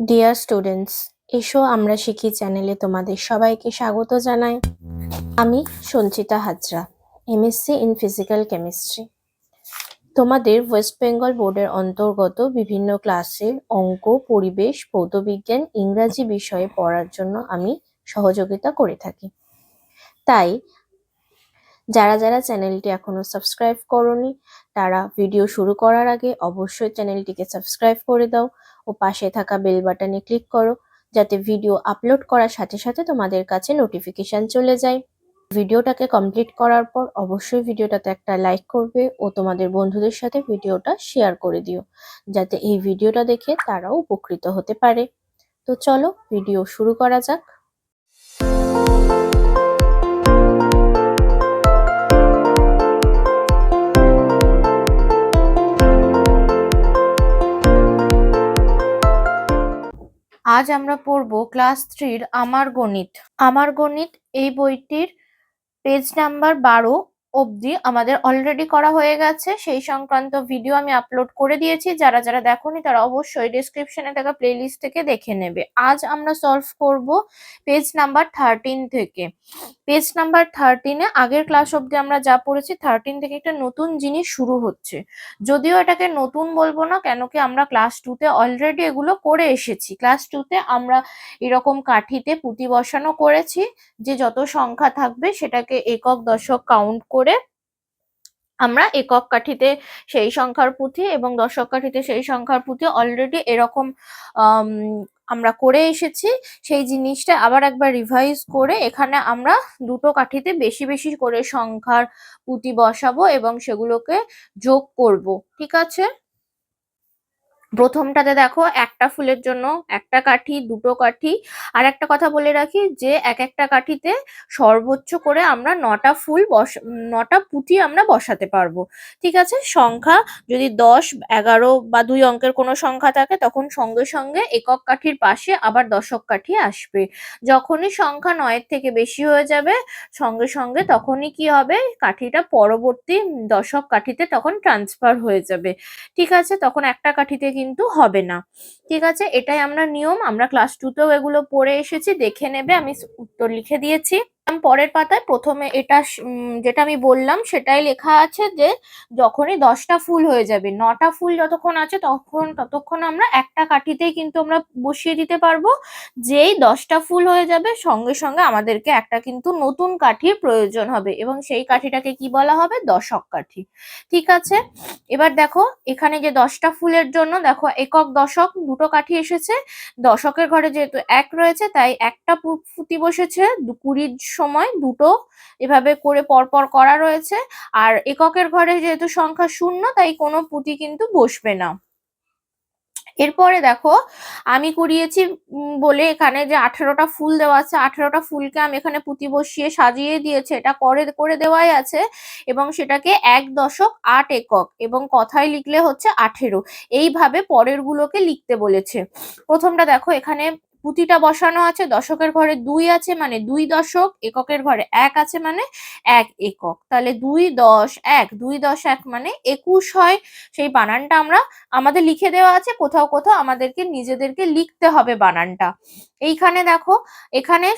Dear students এসো আমরা শিখি চ্যানেলে তোমাদের সবাইকে স্বাগত জানাই। আমি Sanchita Hazra MSc in physical chemistry তোমাদের ওয়েস্ট বেঙ্গল বোর্ডের অন্তর্গত বিভিন্ন ক্লাসের অঙ্ক, পরিবেশ, ভৌতবিজ্ঞান, ইংরাজি বিষয়ে পড়ার জন্য আমি সহযোগিতা করে থাকি। তাই যারা যারা চ্যানেলটি এখনও সাবস্ক্রাইব করনি, তারা ভিডিও শুরু করার আগে অবশ্যই চ্যানেলটিকে সাবস্ক্রাইব করে দাও ও পাশে থাকা বেল বাটনে ক্লিক করো যাতে ভিডিও আপলোড করার সাথে সাথে তোমাদের কাছে নোটিফিকেশন চলে যায়। ভিডিওটাকে কমপ্লিট করার পর অবশ্যই ভিডিওটাতে একটা লাইক করবে ও তোমাদের বন্ধুদের সাথে ভিডিওটা শেয়ার করে দিও, যাতে এই ভিডিওটা দেখে তারাও উপকৃত হতে পারে। তো চলো, ভিডিও শুরু করা যাক। আজ আমরা পড়ব ক্লাস থ্রির আমার গণিত। আমার গণিত এই বইটির পেজ নাম্বার বারো অবধি আমাদের অলরেডি করা হয়ে গেছে। সেই সংক্রান্ত ভিডিও আমি আপলোড করে দিয়েছি। যারা যারা দেখনি, তারা অবশ্যই ডিসক্রিপশনে থাকা প্লেলিস্ট থেকে দেখে নেবে। আজ আমরা সলভ করব পেজ নাম্বার থার্টিন থেকে। পেজ নাম্বার থার্টিনে আগের ক্লাস অবধি আমরা যা পড়েছি থার্টিন থেকে একটা নতুন জিনিস শুরু হচ্ছে। যদিও এটাকে নতুন বলব না, কেন কি আমরা ক্লাস টুতে অলরেডি এগুলো করে এসেছি। ক্লাস টুতে আমরা এরকম কাঠিতে পুঁতি বসানো করেছি যে যত সংখ্যা থাকবে সেটাকে একক, দশক কাউন্ট করে আমরা একক কাঠিতে সেই সংখ্যার পুঁথি এবং দশক কাঠিতে সেই সংখ্যার পুঁথি অলরেডি এরকম আম, আমরা করে এসেছি। সেই জিনিসটা আবার একবার রিভাইজ করে এখানে আমরা দুটো কাঠিতে বেশি বেশি করে সংখ্যার পুঁতি বসাবো এবং সেগুলোকে যোগ করব। ঠিক আছে? প্রথমটাতে দেখো একটা ফুলের জন্য একটা কাঠি, দুটো কাঠি। আর একটা কথা বলে রাখি যে, এক একটা কাঠিতে সর্বোচ্চ করে আমরা নটা ফুল বস, নটা পুঁতি আমরা বসাতে পারব। ঠিক আছে? সংখ্যা যদি দশ, এগারো বা দুই অঙ্কের কোনো সংখ্যা থাকে, তখন সঙ্গে সঙ্গে একক কাঠির পাশে আবার দশক কাঠি আসবে। যখনই সংখ্যা নয়ের থেকে বেশি হয়ে যাবে, সঙ্গে সঙ্গে তখনই কি হবে? কাঠিটা পরবর্তী দশক কাঠিতে তখন ট্রান্সফার হয়ে যাবে। ঠিক আছে? তখন একটা কাঠিতে কিন্তু হবে না। ঠিক আছে? এটাই আমরা নিয়ম। আমরা ক্লাস টু তেও এগুলো পড়ে এসেছি। দেখে নেবে। আমি উত্তর লিখে দিয়েছি। পরের পাতায়। প্রথমে এটা যেটা আমি বললাম, সেটাই লেখা আছে যে, যখনই দশটা ফুল হয়ে যাবে, নটা ফুল যতক্ষণ আছে তখন, ততক্ষণ আমরা একটা কাঠিতেই কিন্তু আমরা বসিয়ে দিতে পারব। যেই দশটা ফুল হয়ে যাবে, সঙ্গে সঙ্গে আমাদেরকে একটা কিন্তু নতুন কাঠির প্রয়োজন হবে এবং সেই কাঠিটাকে কি বলা হবে? দশক কাঠি। ঠিক আছে? এবার দেখো, এখানে যে দশটা ফুলের জন্য, দেখো একক দশক, দুটো কাঠি এসেছে। দশকের ঘরে যেহেতু এক রয়েছে, তাই একটা পুঁতি বসেছে কুড়ির সময় দুটো এভাবে করে পরপর করা রয়েছে। আর এককের ঘরে যেহেতু সংখ্যা শূন্য তাই কোনো পুঁতি কিন্তু বসবে না। এরপরে দেখো আমি কুড়িয়েছি উম, বলে এখানে যে আঠেরোটা ফুল দেওয়া আছে আঠেরোটা ফুলকে আমি এখানে পুঁতি বসিয়ে সাজিয়ে দিয়েছে। এটা করে করে দেওয়াই আছে এবং সেটাকে এক দশক আট একক এবং কথায় লিখলে হচ্ছে আঠেরো। এইভাবে পরের গুলোকে লিখতে বলেছে। প্রথমটা দেখো এখানে পুঁতিটা বসানো আছে, দশকের ঘরে দুই আছে মানে দুই দশক, এককের ঘরে এক আছে মানে এক একক। তাহলে দুই দশ এক, দুই দশ এক মানে একুশ হয়। সেই বানানটা আমরা আমাদের লিখে দেওয়া আছে, কোথাও কোথাও আমাদেরকে নিজেদেরকে লিখতে হবে বানানটা। এইখানে দেখো, এখানে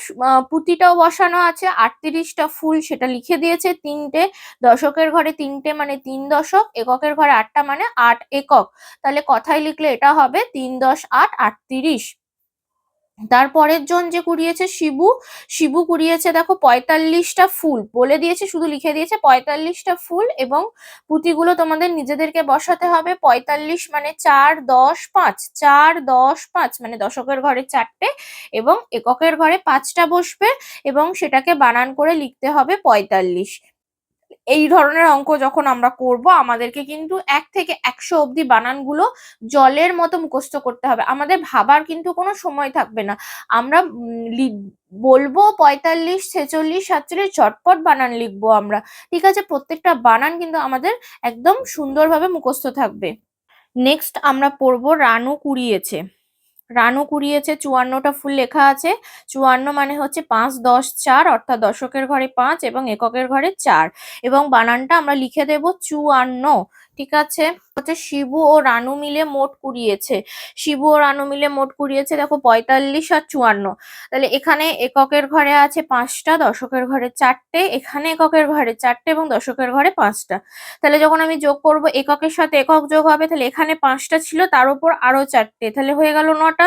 পুঁতিটাও বসানো আছে, আটত্রিশটা ফুল সেটা লিখে দিয়েছে তিনটে, দশকের ঘরে তিনটে মানে তিন দশক, এককের ঘরে আটটা মানে আট একক। তাহলে কথায় লিখলে এটা হবে তিন দশ আট আটত্রিশ। তারপরের জন যে কুড়িয়েছে, শিবু। শিবু কুড়িয়েছে, দেখো, পঁয়তাল্লিশটা ফুল। বলে দিয়েছে, শুধু লিখে দিয়েছে, পঁয়তাল্লিশটা ফুল এবং পুঁতিগুলো তোমাদের নিজেদেরকে বসাতে হবে। পঁয়তাল্লিশ মানে চার, দশ, পাঁচ। চার, দশ, পাঁচ মানে দশকের ঘরে চারটে এবং এককের ঘরে পাঁচটা বসবে এবং সেটাকে বানান করে লিখতে হবে পঁয়তাল্লিশ। এই ধরনের অঙ্ক যখন আমরা করব, আমাদেরকে কিন্তু এক থেকে একশো অবধি বানানগুলো জলের মতো মুখস্থ করতে হবে। আমাদের ভাবার কিন্তু কোনো সময় থাকবে না। আমরা বলব পঁয়তাল্লিশ, ছেচল্লিশ, সাতচল্লিশ, চটপট বানান লিখব আমরা। ঠিক আছে? প্রত্যেকটা বানান কিন্তু আমাদের একদম সুন্দরভাবে মুখস্থ থাকবে। নেক্সট আমরা পড়ব রানু কুড়িয়েছে। রানু কুড়িয়েছে, চুয়ান্নটা ফুল লেখা আছে। চুয়ান্ন মানে হচ্ছে পাঁচ, দশ, চার, অর্থাৎ দশকের ঘরে পাঁচ এবং এককের ঘরে চার। এবং বানানটা আমরা লিখে দেব চুয়ান্ন। ঠিক আছে? হচ্ছে শিবু ও রানু মিলে মোট কুড়িয়েছে। শিবু ও রানু মিলে মোট কুড়িয়েছে, দেখো পঁয়তাল্লিশ আর চুয়ান্ন। তাহলে এখানে এককের ঘরে আছে পাঁচটা, দশকের ঘরে চারটে, এখানে এককের ঘরে চারটে এবং দশকের ঘরে পাঁচটা। তাহলে যখন আমি যোগ করব এককের সাথে একক যোগ হবে, তাহলে এখানে পাঁচটা ছিল, তার উপর আরও চারটে, তাহলে হয়ে গেল নটা।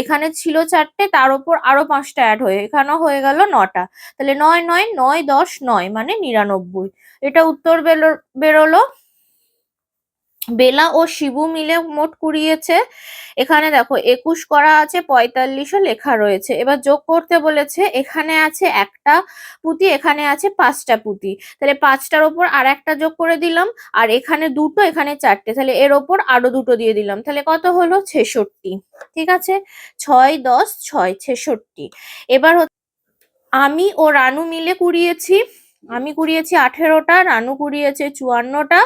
এখানে ছিল চারটে, তার উপর আরও পাঁচটা অ্যাড হয়ে, এখানেও হয়ে গেল নটা। তাহলে নয় নয় নয়, দশ, নয় মানে নিরানব্বই। এটা উত্তর বেরো বেরোলো। বেলা ও শিবু মিলে মোট কুড়িয়েছে। এখানে দেখো, একুশ করা আছে, পঁয়তাল্লিশও লেখা রয়েছে। এবার যোগ করতে বলেছে, এখানে আছে একটা পুঁতি, এখানে আছে পাঁচটা পুঁতি। তাহলে পাঁচটার ওপর আর একটা যোগ করে দিলাম, আর এখানে দুটো, এখানে চারটে। তাহলে এর ওপর আরও দুটো দিয়ে দিলাম। তাহলে কত হলো? ছেষট্টি। ঠিক আছে? ছয়, দশ, ছয়, ছেষট্টি। এবার আমি ও রানু মিলে কুড়িয়েছি। আমি কুড়িয়েছি আঠেরোটা, রানু কুড়িয়েছে চুয়ান্নটা।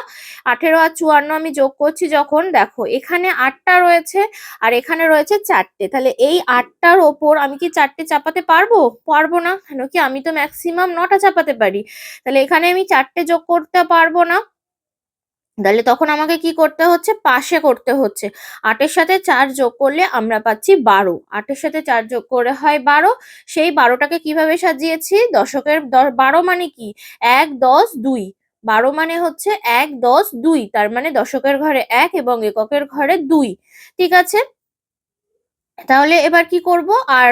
আঠেরো আর চুয়ান্ন আমি যোগ করছি যখন, দেখো, এখানে আটটা রয়েছে আর এখানে রয়েছে চারটে। তাহলে এই আটটার ওপর আমি কি চারটে চাপাতে পারব? পারব না। কেন কি আমি তো ম্যাক্সিমাম নটা চাপাতে পারি। তাহলে এখানে আমি চারটে যোগ করতে পারব না। তাহলে তখন আমাকে কি করতে হচ্ছে? পাশে করতে হচ্ছে। আটের সাথে চার যোগ করলে আমরা পাচ্ছি বারো। আটের সাথে চার যোগ করে হয় বারো। সেই বারোটাকে কীভাবে সাজিয়েছি? দশকের বারো মানে কি? এক, দশ, দুই। বারো মানে হচ্ছে এক, দশ, দুই। তার মানে দশকের ঘরে এক এবং এককের ঘরে দুই। ঠিক আছে? তাহলে এবার কি করব? আর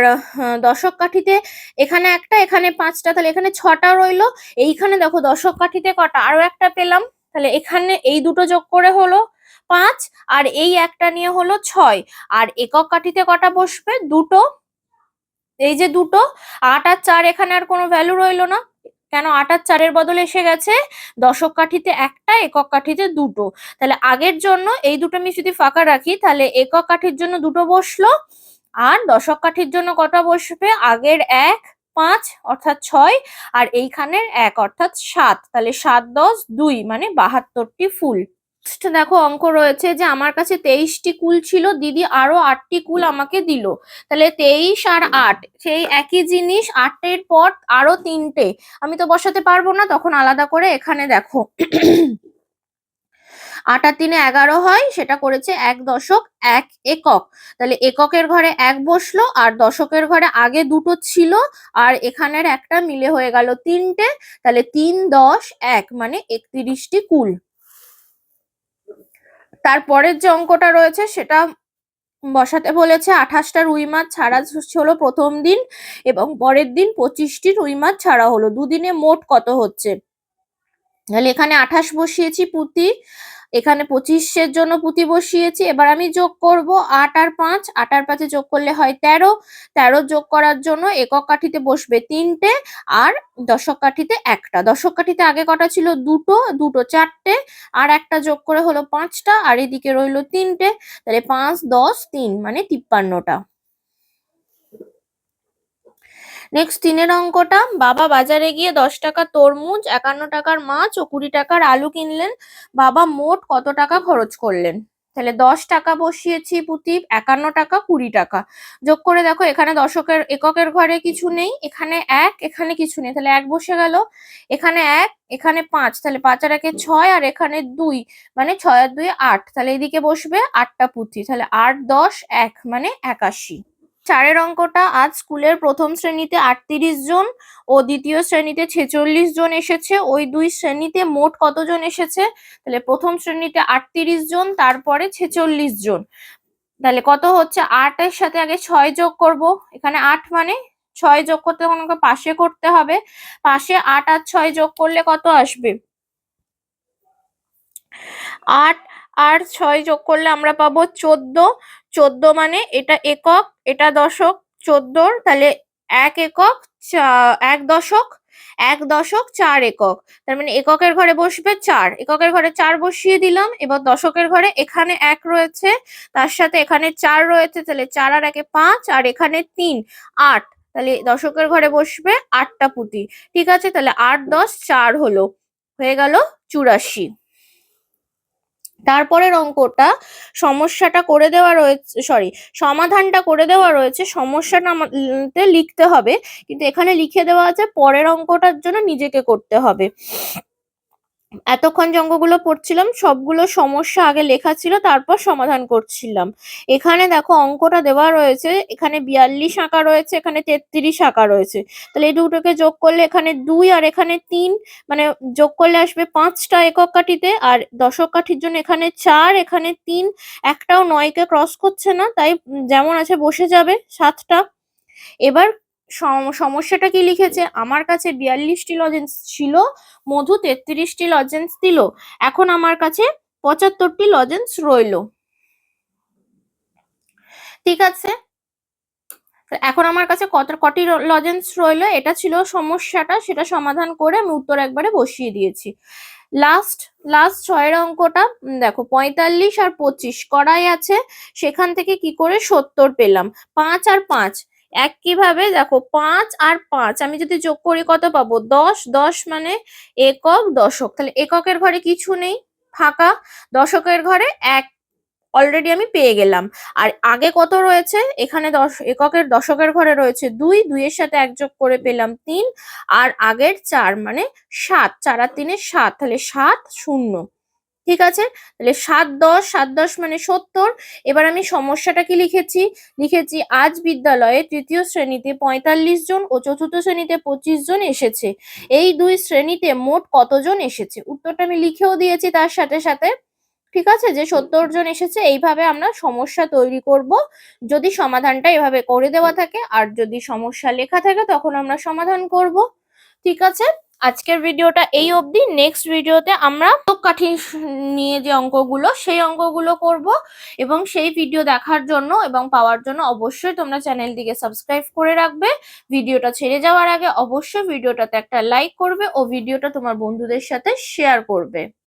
দশক কাঠিতে এখানে একটা, এখানে পাঁচটা, তাহলে এখানে ছটা রইল। এইখানে দেখো দশক কাঠিতে কটা? আরও একটা পেলাম। তাহলে এখানে এই দুটো যোগ করে হলো পাঁচ আর এই একটা নিয়ে হলো ছয়। আর একক কাঠিতে কটা বসবে? দুটো। এই যে দুটো, আট আর চার এখানে আর কোনো ভ্যালু রইল না। কেন? আট আর চারের বদলে এসে গেছে। দশক কাঠিতে একটা, একক কাঠিতে দুটো। তাহলে আগের জন্য এই দুটো আমি যদি ফাঁকা রাখি, তাহলে একক কাঠির জন্য দুটো বসল। আর দশক কাঠির জন্য কটা বসবে? আগের এক পাঁচ অর্থাৎ ছয় আর এইখানের এক অর্থাৎ সাত। তাহলে সাত, দশ, দুই মানে বাহাত্তরটি ফুল। দেখো অঙ্ক রয়েছে যে আমার কাছে তেইশটি কুল ছিল, দিদি আরও আটটি কুল আমাকে দিল। তাহলে তেইশ আর আট, সেই একই জিনিস, আটের পর আরও তিনটে। আমি তো বসাতে পারব না, তখন আলাদা করে এখানে দেখো। আট আর তিনে এগারো হয়, সেটা করেছে এক দশক, এক একক। তাহলে এককের ঘরে এক বসল, আর দশকের ঘরে আগে দুটো ছিল, আর এখানের একটা মিলে হয়ে গেল তিনটে, তাহলে তিন দশ এক মানে একত্রিশটি কুল। তারপরের যে অঙ্কটা রয়েছে, সেটা বসাতে বলেছে আঠাশটা রুই মাছ ছাড়া হলো প্রথম দিন, এবং পরের দিন পঁচিশটি রুই মাছ ছাড়া হলো। দুদিনে মোট কত হচ্ছে? তাহলে এখানে আঠাশ বসিয়েছি পুঁতি এখানে পঁচিশের জন্য পুঁতি বসিয়েছি। এবার আমি যোগ করব আট আর পাঁচ। আট আর পাঁচে যোগ করলে হয় তেরো। তেরো যোগ করার জন্য একক কাঠিতে বসবে তিনটে আর দশক কাঠিতে একটা। দশক কাঠিতে আগে কটা ছিল দুটো দুটো চারটে আর একটা যোগ করে হলো পাঁচটা আর এদিকে রইল তিনটে। তাহলে পাঁচ, দশ, তিন মানে তিপ্পান্নটা। নেক্সট তিনের অঙ্কটা, বাবা বাজারে গিয়ে দশ টাকা তরমুজ, একান্ন টাকার মাছ ও কুড়ি টাকার আলু কিনলেন। বাবা মোট কত টাকা খরচ করলেন? তাহলে দশ টাকা বসিয়েছি পুঁতি একান্ন টাকা, কুড়ি টাকা। যোগ করে দেখো, এখানে দশকের এককের ঘরে কিছু নেই, এখানে এক, এখানে কিছু নেই, তাহলে এক বসে গেল। এখানে এক, এখানে পাঁচ, তাহলে পাঁচ আর একে ছয় আর এখানে দুই মানে ছয় আর দুই আট, তাহলে এদিকে বসবে আটটা পুঁথি, তাহলে আট, দশ, এক মানে একাশি। চারের অঙ্কটা আজ স্কুলের প্রথম শ্রেণীতে আটত্রিশ জন ও দ্বিতীয় শ্রেণীতে ছেচল্লিশ জন এসেছে। ওই দুই শ্রেণীতে মোট কতজন এসেছে? তাহলে প্রথম শ্রেণীতে আটত্রিশ জন, তারপরে ছেচল্লিশ জন। তাহলে কত হচ্ছে? আটের সাথে আগে ছয় যোগ করব। এখানে আট মানে ছয় যোগ করতে আমাকে পাশে করতে হবে। পাশে আট আর ছয় যোগ করলে কত আসবে? আট আর ছয় যোগ করলে আমরা পাবো চোদ্দ। চোদ্দ মানে এটা একক, এটা দশক, চোদ্দোর তাহলে এক একক এক দশক এক দশক, চার একক। তার মানে এককের ঘরে বসবে চার। এককের ঘরে চার বসিয়ে দিলাম, এবার দশকের ঘরে এখানে এক রয়েছে, তার সাথে এখানে চার রয়েছে, তাহলে চার আর একে পাঁচ, আর এখানে তিন, আট। তাহলে দশকের ঘরে বসবে আটটা পুঁতি। ঠিক আছে, তাহলে আট দশ চার হলো, হয়ে গেল চুরাশি। তারপরের অঙ্কটা সমস্যাটা করে দেওয়া রয়েছে সরি সমাধানটা করে দেওয়া রয়েছে সমস্যাটা আমাদের লিখতে হবে, কিন্তু এখানে লিখে দেওয়া আছে পরের অঙ্কটার জন্য নিজেকে করতে হবে। এতক্ষণ অঙ্কগুলো পড়ছিলাম, সবগুলো সমস্যা আগে লেখা ছিল, তারপর সমাধান করছিলাম। এখানে দেখো অঙ্কটা দেওয়া রয়েছে, এখানে বিয়াল্লিশ আঁকা রয়েছে, এখানে তেত্রিশ আঁকা রয়েছে। তাহলে এই দুটোকে যোগ করলে এখানে দুই আর এখানে তিন মানে যোগ করলে আসবে পাঁচটা একক কাঠিতে, আর দশক কাঠির জন্য এখানে চার, এখানে তিন, একটাও নয়কে ক্রস করছে না, তাই যেমন আছে বসে যাবে সাতটা। এবার সমস্যাটা কি লিখেছে? আমার কাছে বিয়াল্লিশটি লজেন্স ছিল, মধু তেত্রিশটি লজেন্স দিল, এখন আমার কাছে পঁচাত্তরটি লজেন্স রইল। ঠিক আছে? এখন আমার কাছে কত, কটি লজেন্স রইল? এটা ছিল সমস্যাটা, সেটা সমাধান করে আমি উত্তর একবারে বসিয়ে দিয়েছি। লাস্ট লাস্ট ছয়ের অঙ্কটা দেখো, পঁয়তাল্লিশ আর পঁচিশ, কড়াই আছে, সেখান থেকে কি করে সত্তর পেলাম? পাঁচ আর পাঁচ একইভাবে দেখো পাঁচ আর পাঁচ, আমি যদি যোগ করি কত পাবো? দশ দশ মানে একক দশক। তাহলে এককের ঘরে কিছু নেই, ফাঁকা। দশকের ঘরে এক অলরেডি আমি পেয়ে গেলাম। আর আগে কত রয়েছে? এখানে দশ, এককের দশকের ঘরে রয়েছে দুই, দুইয়ের সাথে এক যোগ করে পেলাম তিন, আর আগের চার মানে সাত, চার আর তিনে সাত, তাহলে সাত শূন্য। ঠিক আছে? তাহলে সাত দশ সাত দশ মানে সত্তর। এবার আমি সমস্যাটা কি লিখেছি। লিখেছি, আজ বিদ্যালয়ে তৃতীয় শ্রেণীতে পঁয়তাল্লিশ জন ও চতুর্থ শ্রেণীতে পঁচিশ জন এসেছে। এই দুই শ্রেণীতে মোট কতজন এসেছে? উত্তরটা আমি লিখেও দিয়েছি তার সাথে সাথে। ঠিক আছে? যে সত্তর জন এসেছে, এইভাবে আমরা সমস্যা তৈরি করব। যদি সমাধানটা এভাবে করে দেওয়া থাকে, আর যদি সমস্যা লেখা থাকে, তখন আমরা সমাধান করব। ঠিক আছে? আজকের ভিডিওটা এই অবধি। নেক্সট ভিডিওতে আমরা কাঠি নিয়ে যে অঙ্কগুলো, সেই অঙ্কগুলো করব এবং সেই ভিডিও দেখার জন্য এবং পাওয়ার জন্য অবশ্যই তোমরা চ্যানেলটিকে সাবস্ক্রাইব করে রাখবে। ভিডিওটা ছেড়ে যাওয়ার আগে অবশ্যই ভিডিওটাতে একটা লাইক করবে ও ভিডিওটা তোমার বন্ধুদের সাথে শেয়ার করবে।